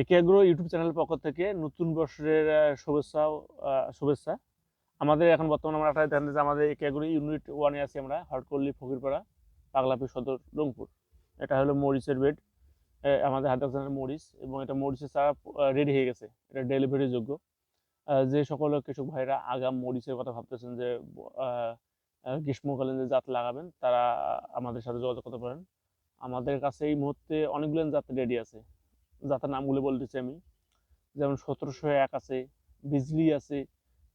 একে ইউটিউব চ্যানেলের পক্ষ থেকে নতুন বছরের শুভেচ্ছা শুভেচ্ছা। আমাদের এখন বর্তমানে আমরা একটা জানি যে আমাদের একে আগ্রো ইউনিট ওয়ানে আছি আমরা হটকল্লি ফকিরপাড়া পাগলাপি সদর, রংপুর। এটা হলো মরিচের বেড আমাদের হাতে আছে মরিচ এবং এটা মরিচের চারা রেডি হয়ে গেছে। এটা ডেলিভারি যোগ্য। যে সকল কৃষক ভাইরা আগাম মরিচের কথা ভাবতেছেন যে গ্রীষ্মকালীন যে জাত লাগাবেন, তারা আমাদের সাথে যোগাযোগ করতে পারেন। আমাদের কাছে এই মুহূর্তে অনেকগুলো জাত রেডি আছে। জাতের নামগুলো বলতেছি আমি। যেমন সতেরোশো এক আছে, বিজলি আছে,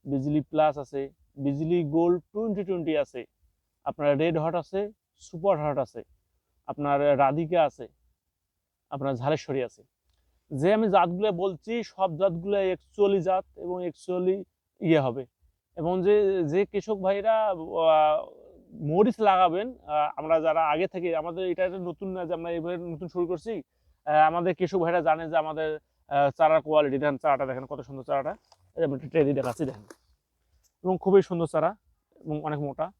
বিজলি প্লাস আছে, বিজলি গোল্ড টোয়েন্টি টোয়েন্টি আছে, আপনার রেড হট আছে সুপার হট আছে, আপনার রাধিকা আছে, আপনার ঝালেশ্বরী আছে। যে আমি জাতগুলো বলছি, সব জাতগুলো একচুয়ালি জাত এবং একচুয়ালি ইয়ে হবে। এবং যে যে কৃষক ভাইরা মরিচ লাগাবেন আমরা যারা আগে থেকে, আমাদের এটা নতুন না যে আমরা এবারে নতুন শুরু করছি আমাদের কৃষক ভাইরা জানে যে আমাদের চারার কোয়ালিটি দেখেন চারাটা, দেখেন কত সুন্দর চারাটা। আমি ট্রেডি দেখাচ্ছি, দেখেন। এবং খুবই সুন্দর চারা, এবং অনেক মোটা,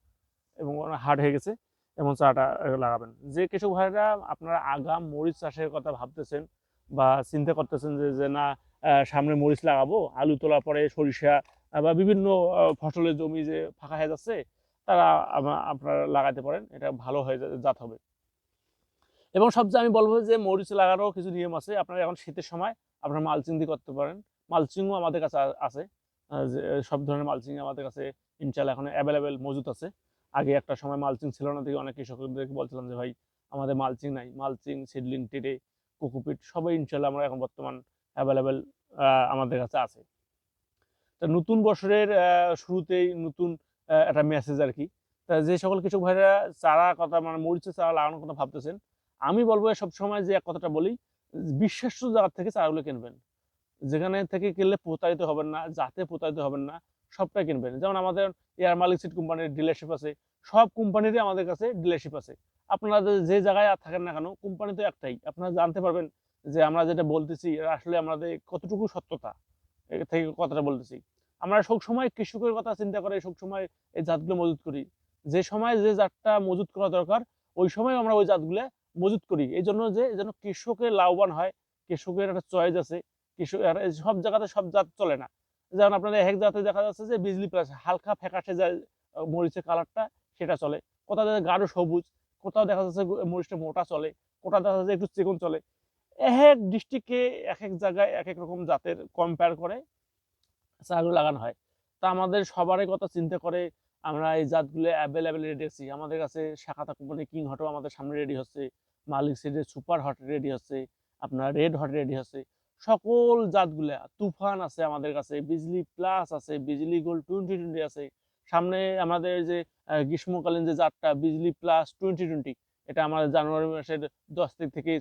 এবং অনেক হার্ড হয়ে গেছে, এবং চারাটা লাগাবেন। যে কৃষক ভাইরা আপনারা আগাম মরিচ চাষের কথা ভাবতেছেন বা চিন্তা করতেছেন যে যে না সামনে মরিচ লাগাবো, আলু তোলার পরে সরিষা বা বিভিন্ন ফসলের জমি যে ফাঁকা হয়ে যাচ্ছে, তারা আপনারা লাগাতে পারেন, এটা ভালো হয়ে যা- জাত হবে। এবং সবচেয়ে আমি বলব যে মরিচ লাগানোর কিছু নিয়ম আছে। আপনারা এখন শীতের সময় আপনারা মালচিং দিয়ে করতে পারেন। মালচিংও আমাদের কাছে আছে। সব ধরনের মালচিং আমাদের কাছে ইনশাল্লাহ এখন অ্যাভেলেবেল মজুদ আছে। আগে একটা সময় মালচিং ছিল না দেখে অনেক কৃষকদেরকে বলছিলাম যে, ভাই, আমাদের মালচিং নাই। মালচিং সিডলিং টেটে কোকোপিট সবাই ইনশাল্লাহ আমরা এখন বর্তমান অ্যাভেলেবেল আমাদের কাছে আছে। তা নতুন বছরের শুরুতেই নতুন একটা মেসেজ আর কি। তা যে সকল কৃষক ভাইরা চারা কথা মানে মরিচের চারা লাগানোর কথা ভাবতেছেন আমি বলব সব সময় যে এক কথাটা বলি বিশ্বাস্য জায়গা থেকে চারাগুলো কিনবেন, যেখানে থেকে কিনলে প্রতারিত হবেন না, যাতে প্রতারিত হবেন না সবটাই কিনবেন। যেমন আমাদের এয়ার মালিক সিট কোম্পানির ডিলারশিপ আছে, সব কোম্পানিরই আমাদের কাছে ডিলারশিপ আছে। আপনারা যে- জায়গায় আর থাকেন না কেন, কোম্পানি তো একটাই। আপনারা জানতে পারবেন যে আমরা যেটা বলতেছি আসলে আমাদের কতটুকু সত্যতা থেকে কথাটা বলতেছি। আমরা সব সময় কৃষকের কথা চিন্তা করে সব সময় এই জাতগুলো মজুত করি। যে সময় যে জাতটা মজুত করা দরকার, ওই সময় আমরা ওই জাতগুলো মজুত করি। এই জন্য যে, যেন কৃষকের লাভবান হয়, কৃষকের একটা চয়েস আছে, কৃষক সব জায়গাতে সব জাত চলে না। যেমন আপনাদের এক জাতে দেখা যাচ্ছে যে, বিজলি প্লাস হালকা ফ্যাকাশে যায় মরিচের কালারটা সেটা চলে। কোথাও দেখা গাঢ় সবুজ, কোথাও দেখা যাচ্ছে মরিচটা মোটা চলে, কোথাও দেখা যাচ্ছে একটু চিকন চলে। এক এক ডিস্ট্রিক্টে এক এক জায়গায় এক এক রকম জাতের কম্পেয়ার করে চারাগুলো লাগানো হয়। তা আমাদের সবারই কথা চিন্তা করে আমরা এই জাতগুলো অ্যাভেলেবেল রেডি আছি আমাদের কাছে শাখাতা কোম্পানি কিং হটও আমাদের সামনে রেডি হচ্ছে। মালিক সিডের সুপার হট রেডি হচ্ছে। আপনার রেড হট রেডি হচ্ছে। সকল জাতগুলা, তুফান আছে আমাদের কাছে, বিজলি প্লাস আছে, বিজলি গোল্ড টোয়েন্টি টোয়েন্টি আছে। সামনে আমাদের যে গ্রীষ্মকালীন যে জাতটা, বিজলি প্লাস টোয়েন্টি টোয়েন্টি এটা আমাদের জানুয়ারি মাসের দশ তারিখ থেকে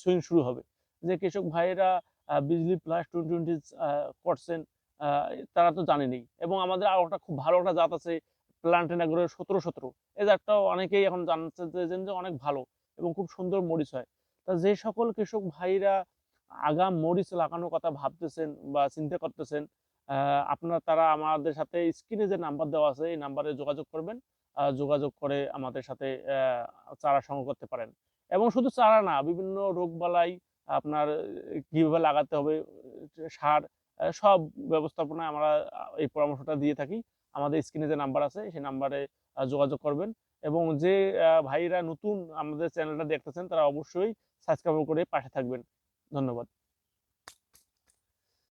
সুইং শুরু হবে। যে কৃষক ভাইয়েরা বিজলি প্লাস টোয়েন্টি টোয়েন্টি করছেন তারা তো জানেনি। এবং আমাদের আরও একটা খুব ভালো একটা জাত আছে প্লান্টেন আগ্রহের সতেরো সতেরো এই জাতটাও অনেকেই এখন জানতে চেয়েছেন যে অনেক ভালো এবং খুব সুন্দর মরিচ হয়। তা যে সকল কৃষক ভাইরা আগাম মরিচ লাগানোর কথা ভাবতেছেন বা চিন্তা করতেছেন আপনারা তারা আমাদের সাথে স্ক্রিনে যে নাম্বার দেওয়া আছে এই নাম্বারে যোগাযোগ করবেন যোগাযোগ করে আমাদের সাথে চারা সংগ্রহ করতে পারেন। এবং শুধু চারা না বিভিন্ন রোগবালাই আপনার আহ, কীভাবে লাগাতে হবে সার সব ব্যবস্থাপনায় আমরা এই পরামর্শটা দিয়ে থাকি। আমাদের স্ক্রিনে যে নাম্বার আছে, সেই নাম্বারে যোগাযোগ করবেন। এবং যে ভাইরা নতুন আমাদের চ্যানেলটা দেখতেছেন, তারা অবশ্যই সাবস্ক্রাইব করে পাশে থাকবেন। ধন্যবাদ।